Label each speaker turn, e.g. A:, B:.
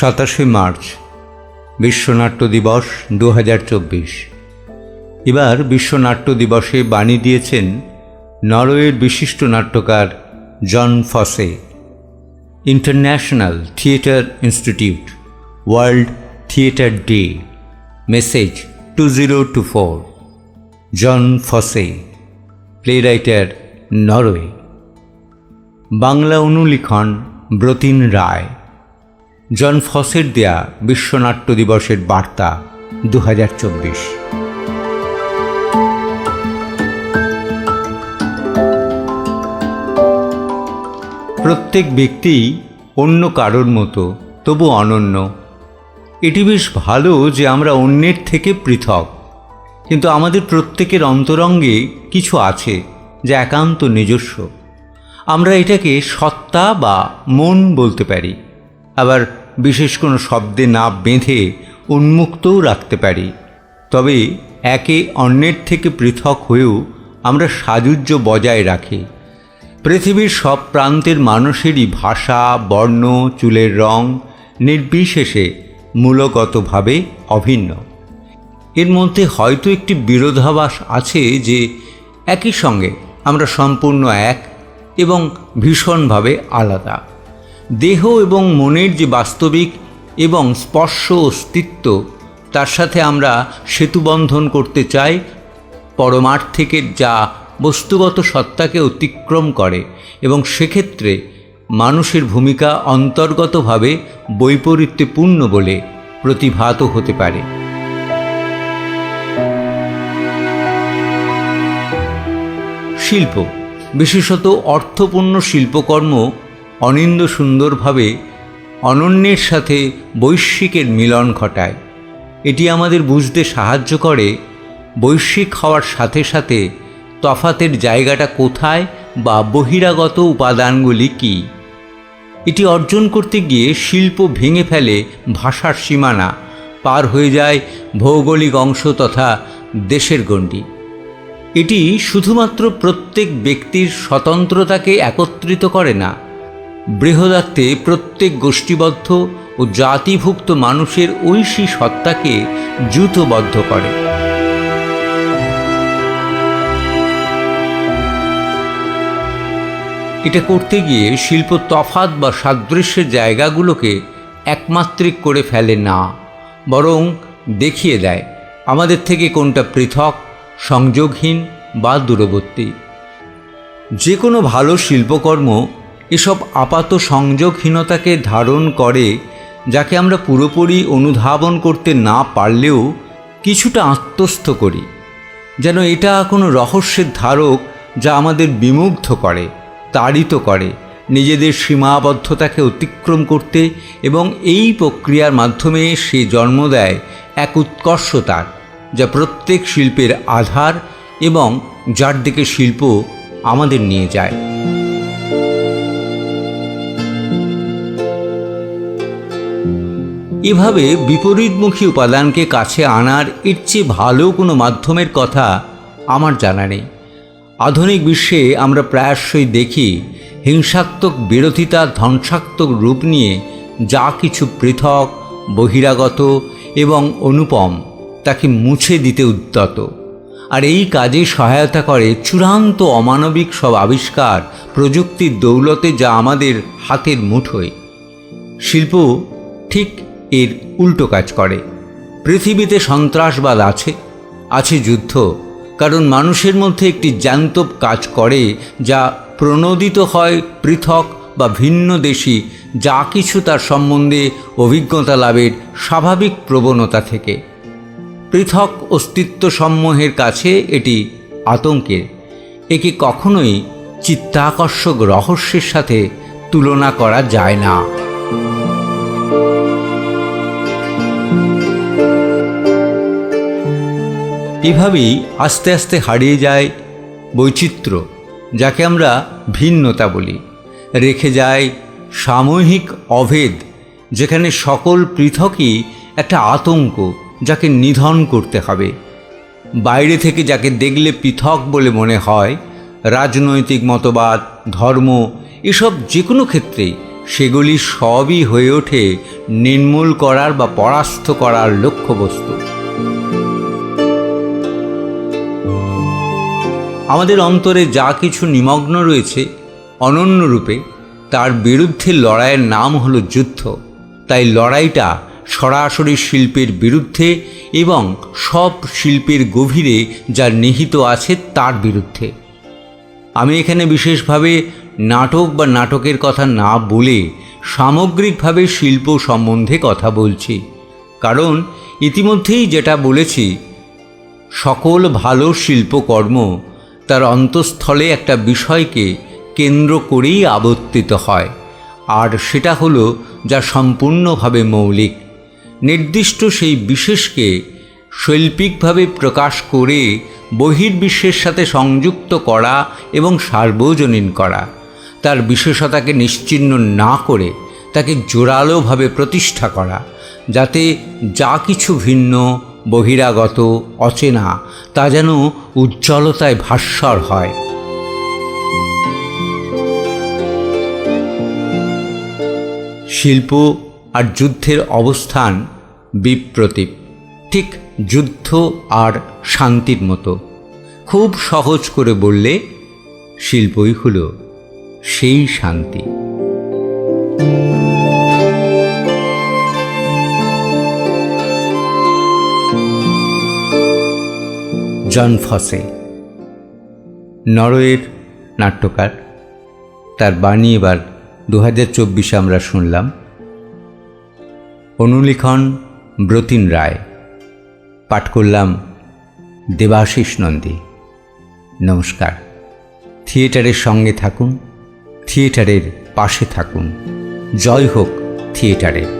A: সাতাশে মার্চ, বিশ্বনাট্য দিবস দু হাজার চব্বিশ। এবার বিশ্বনাট্য দিবসে বাণী দিয়েছেন নরওয়ের বিশিষ্ট নাট্যকার Jon Fosse. International theatre institute, world theatre day, message two zero two four. Jon Fosse play writer Norway. Bangla অনুলিখন Bratin Ray. জন ফসের দেয়া বিশ্বনাট্য দিবসের বার্তা দু হাজার চব্বিশ। প্রত্যেক ব্যক্তি অন্য কারোর মতো, তবু অনন্য। এটি বেশ ভালো যে আমরা অন্যের থেকে পৃথক। কিন্তু আমাদের প্রত্যেকের অন্তরঙ্গে কিছু আছে যা একান্ত নিজস্ব। আমরা এটাকে সত্তা বা মন বলতে পারি। আবার বিশেষ কোনো শব্দে না বেঁধে উন্মুক্তও রাখতে পারি। তবে একে অন্যের থেকে পৃথক হয়েও আমরা সাজুজ্য বজায় রাখি। পৃথিবীর সব প্রান্তের মানুষেরই ভাষা, বর্ণ, চুলের রং নির্বিশেষে মূলগতভাবে অভিন্ন। এর মধ্যে হয়তো একটি বিরোধাভাস আছে যে একই সঙ্গে আমরা সম্পূর্ণ এক এবং ভীষণভাবে আলাদা। দেহ এবং মনের যে বাস্তবিক এবং স্পর্শ অস্তিত্ব, তার সাথে আমরা সেতুবন্ধন করতে চাই, পরমার্থিকের যা বস্তুগত সত্তাকে অতিক্রম করে এবং সেক্ষেত্রে মানুষের ভূমিকা অন্তর্গতভাবে বৈপরীত্যপূর্ণ বলে প্রতিভাত হতে পারে। শিল্প, বিশেষত অর্থপূর্ণ শিল্পকর্ম অনিন্দ সুন্দরভাবে অনন্যের সাথে বৈশ্বিকের মিলন ঘটায়। এটি আমাদের বুঝতে সাহায্য করে বৈশ্বিক হওয়ার সাথে সাথে তফাতের জায়গাটা কোথায় বা বহিরাগত উপাদানগুলি কী। এটি অর্জন করতে গিয়ে শিল্প ভেঙে ফেলে ভাষার সীমানা, পার হয়ে যায় ভৌগোলিক অংশ তথা দেশের গণ্ডি। এটি শুধুমাত্র প্রত্যেক ব্যক্তির স্বতন্ত্রতাকে একত্রিত করে না বৃহদাত্মে প্রত্যেক গোষ্ঠীবদ্ধ ও জাতিভুক্ত মানুষের ঐশী সত্তাকে জুতবদ্ধ করে। এটা করতে গিয়ে শিল্প তফাত বা সাদৃশ্যের জায়গাগুলোকে একমাত্রিক করে ফেলে না, বরং দেখিয়ে দেয়, আমাদের থেকে কোনটা পৃথক, সংযোগহীন বা দূরবর্তী। যে কোনো ভালো শিল্পকর্ম এসব আপাত সংযোগহীনতাকে ধারণ করে, যাকে আমরা পুরোপুরি অনুধাবন করতে না পারলেও কিছুটা আত্মস্থ করি। যেন এটা কোনো রহস্যের ধারক যা আমাদের বিমুগ্ধ করে, তাড়িত করে, নিজেদের সীমাবদ্ধতাকে অতিক্রম করতে এবং এই প্রক্রিয়ার মাধ্যমে সে জন্ম দেয় এক উৎকর্ষতার, যা প্রত্যেক শিল্পের আধার এবং যার দিকে শিল্প আমাদের নিয়ে যায়। এভাবে বিপরীতমুখী উপাদানকে কাছে আনার এর চেয়ে ভালো কোনো মাধ্যমের কথা আমার জানা নেই। আধুনিক বিশ্বে আমরা প্রায়শই দেখি হিংসাত্মক বিরোধিতা, ধ্বংসাত্মক রূপ নিয়ে যা কিছু পৃথক, বহিরাগত এবং অনুপম তাকে মুছে দিতে উদ্যত। আর এই কাজে সহায়তা করে চূড়ান্ত অমানবিক সব আবিষ্কার, প্রযুক্তির দৌলতে যা আমাদের হাতের মুঠোয়। শিল্প ঠিক এর উল্টো কাজ করে। পৃথিবীতে সন্ত্রাসবাদ আছে আছে যুদ্ধ, কারণ মানুষের মধ্যে একটি জান্তব কাজ করে, যা প্রণোদিত হয় পৃথক বা ভিন্ন দেশি, যা কিছু তার সম্বন্ধে অভিজ্ঞতা লাভের স্বাভাবিক প্রবণতা থেকে। পৃথক অস্তিত্ব সমূহের কাছে এটি আতঙ্কের। একে কখনোই চিত্তাকর্ষক রহস্যের সাথে তুলনা করা যায় না। এভাবেই আস্তে আস্তে হারিয়ে যায় বৈচিত্র্য, যাকে আমরা ভিন্নতা বলি। রেখে যায় সামূহিক অভেদ, যেখানে সকল পৃথকই একটা আতঙ্ক যাকে নিধন করতে হবে। বাইরে থেকে যাকে দেখলে পৃথক বলে মনে হয়, রাজনৈতিক মতবাদ, ধর্ম, এসব যে কোনো ক্ষেত্রেই সেগুলি সবই হয়ে ওঠে নির্মূল করার বা পরাস্ত করার লক্ষ্যবস্তু। আমাদের অন্তরে যা কিছু নিমগ্ন রয়েছে, অনন্য রূপে, তার বিরুদ্ধে লড়াইয়ের নাম হলো যুদ্ধ। তাই লড়াইটা সরাসরি শিল্পের বিরুদ্ধে এবং সব শিল্পের গভীরে যা নিহিত আছে তার বিরুদ্ধে। আমি এখানে বিশেষভাবে নাটক বা নাটকের কথা না বলে সামগ্রিকভাবে শিল্প সম্বন্ধে কথা বলছি। কারণ ইতিমধ্যেই যেটা বলেছি, সকল ভালো শিল্পকর্ম তার অন্তঃস্থলে একটা বিষয়কে কেন্দ্র করেই আবর্তিত হয়। আর সেটা হলো, যা সম্পূর্ণভাবে মৌলিক। নির্দিষ্ট সেই বিশেষকে শৈল্পিকভাবে প্রকাশ করে বহির্বিশ্বের সাথে সংযুক্ত করা এবং সার্বজনীন করা। তার বিশেষতাকে নিশ্চিহ্ন না করে তাকে জোরালোভাবে প্রতিষ্ঠা করা, যাতে যা কিছু ভিন্ন বহিরাগত, অচেনা, তা যেন উজ্জ্বলতায় ভাস্বর হয়। শিল্প আর যুদ্ধের অবস্থান বিপ্রতীপ ঠিক যুদ্ধ আর শান্তির মতো। খুব সহজ করে বললে, শিল্পই হলো সেই শান্তি। জন ফসে। নরওয়ের নাট্যকার। তার বাণী এবার দু হাজার চব্বিশে আমরা শুনলাম। অনুলিখন ব্রতিন রায়। পাঠ করলাম দেবাশিস নন্দী। নমস্কার। থিয়েটারের সঙ্গে থাকুন, থিয়েটারের পাশে থাকুন। জয় হোক থিয়েটারের